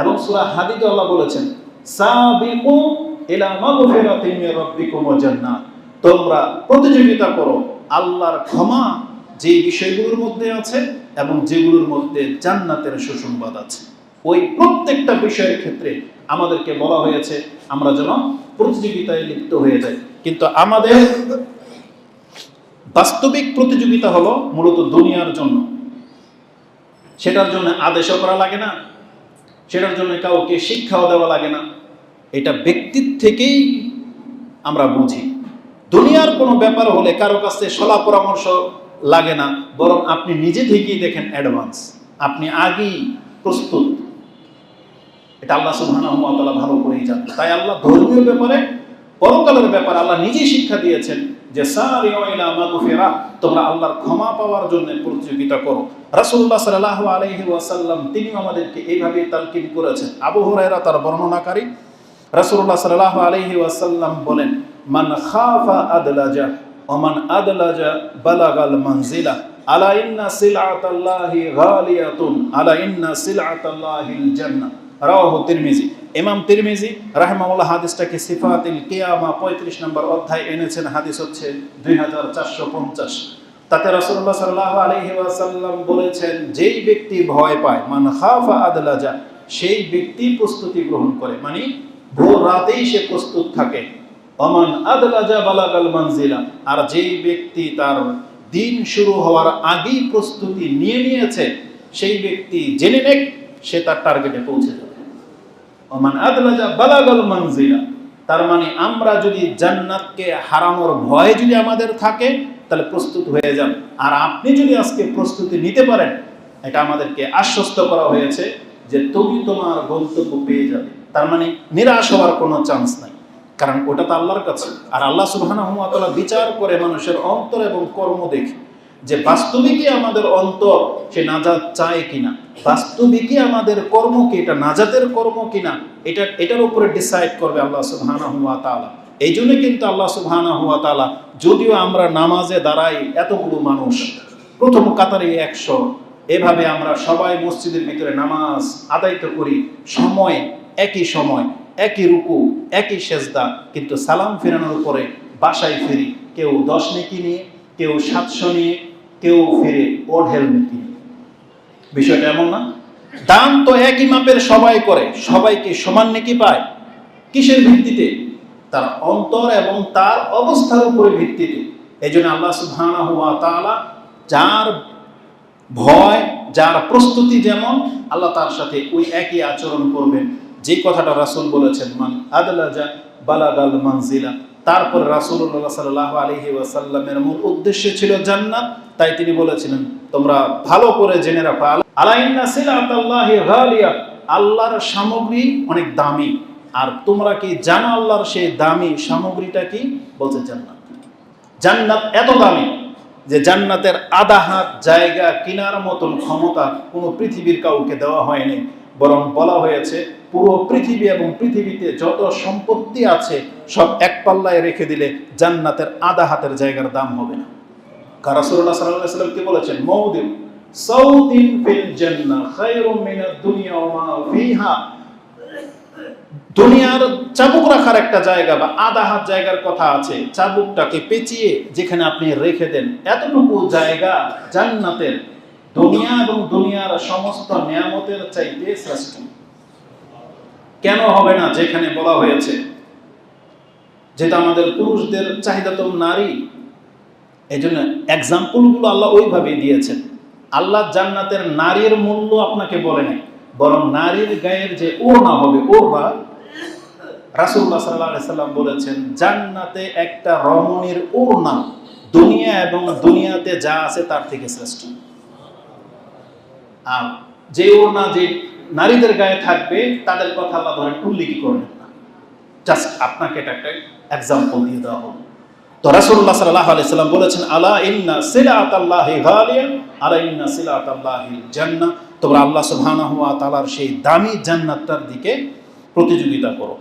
এবং সূরা হাদিদে আল্লাহ বলেছেন, সাবিকু ইলা মাগফিরাতিন মির রাব্বিকুম ওয়া জান্নাত। তোমরা প্রতিযোগিতা করো আল্লাহর ক্ষমা যে বিষয়গুলোর মধ্যে আছে এবং যেগুলোর মধ্যে জান্নাতের সুসংবাদ আছে। ওই প্রত্যেকটা বিষয়ের ক্ষেত্রে আমাদেরকে বলা হয়েছে, আমরা যেন প্রতিযোগিতায় লিপ্ত হয়ে যাই। কিন্তু আমাদের বাস্তবিক প্রতিযোগিতা হলো মূলত দুনিয়ার জন্য। সেটার জন্য আদেশও করা লাগে না সেটার জন্য কাউকে শিক্ষাও দেওয়া লাগে না। এটা ব্যক্তির থেকেই আমরা বুঝি। দুনিয়ার কোনো ব্যাপার হলে কারও কাছে সলা পরামর্শ লাগে না, বরং আপনি নিজে থেকেই দেখেন অ্যাডভান্স আপনি আগেই প্রস্তুত। এটা আল্লাহ সুবহানাহু ওয়া তাআলা ভালো করেই জানেন। তাই আল্লাহ ধর্মীয় ব্যাপারে, পরকালের ব্যাপারে আল্লাহ নিজেই শিক্ষা দিয়েছেন যে মাগফিরা তোমরা আল্লাহর ক্ষমা পাওয়ার জন্য প্রতিযোগিতা করো। রাসূলুল্লাহ সাল্লাল্লাহু আলাইহি ওয়াসাল্লাম তিনি আমাদেরকে এইভাবে তালকিন করেছেন। আবু হুরায়রা তার বর্ণনাকারী রাসূলুল্লাহ সাল্লাল্লাহু আলাইহি ওয়াসাল্লাম বলেন, মান খাফা আদলাজা ওমান আদলাজা বালাগাল মানজিলা, আলা ইন্না সিলআতাল্লাহি গালিয়াতুন, আলা ইন্না সিলআতাল্লাহিল জান্নাহ। রাওয়াহু তিরমিজি। ইমাম তিরমিজি রাহিমাহুল্লাহ হাদিসটাকে সিফাতিল কিয়ামা 35 নম্বর অধ্যায় এনেছেন। হাদিস হচ্ছে 2450 তাতে রাসূলুল্লাহ সাল্লাল্লাহু আলাইহি ওয়াসাল্লাম বলেছেন, যেই ব্যক্তি ভয় পায়, মান খাফা আদলাজা, সেই ব্যক্তি প্রস্তুতি গ্রহণ করে। মানে ভোর রাতেই সে প্রস্তুত থাকে। অমান আদলাজা বালাগাল মানজিলা, আর যেই ব্যক্তি তার দিন শুরু হওয়ার আগেই প্রস্তুতি নিয়ে নিয়েছে, সেই ব্যক্তি জেনে নেক, সে তার টার্গেটে পৌঁছে যাবে। অমান আদলাজা বালাগাল মানজিলা, তার মানে আমরা যদি জান্নাতকে হারানোর ভয় যদি আমাদের থাকে তাহলে প্রস্তুত হয়ে যান। আর আপনি যদি আজকে প্রস্তুতি নিতে পারেন, এটা আমাদেরকে আশ্বস্ত করা হয়েছে যে তুমি তোমার গন্তব্য পেয়ে যাবে। তার মানে নিরাশ হওয়ার কোনো চান্স নাই। কারণ ওটা তো আল্লাহর কাছে। আর আল্লাহ সুবহানাহু ওয়া তাআলা বিচার করে মানুষের অন্তর এবং কর্ম দেখে যে বাস্তবিকই আমাদের অন্তর সে নাজাত চায় কিনা? বাস্তবিকই আমাদের কর্ম কি? এটা নাজাতের কর্ম কিনা? এটা, এটার উপরে ডিসাইড করবে আল্লাহ সুবহানাহু ওয়া তাআলা। এই জন্য কিন্তু আল্লাহ সুবহানাহু ওয়া তাআলা, যদিও আমরা নামাজে দাঁড়াই এতগুলো মানুষ, প্রথম কাতারে একশো, এভাবে আমরা সবাই মসজিদের ভিতরে নামাজ আদায়িত করি, সময় একই সময়, একই রুকু, একই সেজদা, কিন্তু সালাম ফেরানোর পরে বাসায় ফিরি, কেউ দশ নেকি নিয়ে, কেউ সাতশো নিয়ে, কেউ ফিরে ওঢেল নেকি বিষয়টা এমন না। দান তো একই মাপের সবাই করে সবাইকে সমান নেকি পায়? কিসের ভিত্তিতে? তার অন্তর এবং তার অবস্থার উপরে ভিত্তিতে। এই জন্য আল্লাহ সুবহানাহু ওয়া তাআলা যার ভয়, যার প্রস্তুতি যেমন, আল্লাহ তার সাথে ওই একই আচরণ করবেন। যে কথাটা রাসুল বলেছেন, মান আদলাজা বালাগাল মানজিলা। তারপর রাসূলুল্লাহ সাল্লাল্লাহু আলাইহি ওয়াসাল্লামের মূল উদ্দেশ্য ছিল জান্নাত। তাই তিনি বলেছিলেন, তোমরা ভালো করে জেনে রাখো আলা ইন্না সিলাতাল্লাহি গালিয়া। আল্লাহর সামগ্রী অনেক দামি। আর তোমরা কি জানো আল্লাহর সেই দামি সামগ্রীটা কি? বলছে জান্নাত। জান্নাত এত দামি যে জান্নাতের আধা হাত জায়গা কেনার মতন ক্ষমতা কোনো পৃথিবীর কাউকে দেওয়া হয়নি। বরং বলা হয়েছে, পুরো পৃথিবী এবং পৃথিবীতে যত সম্পত্তি আছে, সব এক পাল্লায় রেখে দিলে জান্নাতের আধা হাতের জায়গার দাম হবে না। কারাসুল্লাহ সাল্লাম কি বলেছেন? মৌদিন সাউদিন ফিল জান্নাহ, খায়রুম মিনাদ দুনিয়া ওয়া ফিহা। দুনিয়ার চাবুক রাখার একটা জায়গা বা আধা হাত জায়গার কথা আছে, চাবুকটাকে পেঁচিয়ে যেখানে আপনি রেখে দেন, এতটুকু জায়গা জান্নাতের দুনিয়া এবং দুনিয়ার সমস্ত নিয়ামতের চাইতে শ্রেষ্ঠ। কেন হবে না যেখানে বলা হয়েছে? যেটা আমাদের পুরুষদের চাহিদা তো নারী এই জন্য এক্সাম্পলগুলো আল্লাহ ওইভাবেই দিয়েছেন। আল্লাহ জান্নাতের নারীর মূল্য আপনাকে বলে নাই, বরং নারীর গায়ের যে ওড়না হবে ওড়না রাসুল্লাহ সাল্লাহ সাল্লাম বলেছেন, জান্নাতে একটা রমণীর ওড়না দুনিয়া এবং দুনিয়াতে যা আছে তার থেকে শ্রেষ্ঠ। আর যে ওড়না যে নারীদের গায়ে থাকবে, তাদের কথা আল্লাহ ধরেন না। জাস্ট আপনাকে এটা একটা এক্সাম্পল দিয়ে দেওয়া হলো। তো রাসূলুল্লাহ সাল্লাল্লাহু আলাইহি সাল্লাম বলেছেন, আলা ইন্না সিলাতাল্লাহি গালিয়া আলা ইন্না সিলাতাল্লাহি জান্নাহ। তোমরা আল্লাহ সুবহানাহু ওয়া তাআলার সেই দামি জান্নাতটার দিকে প্রতিযোগিতা করো।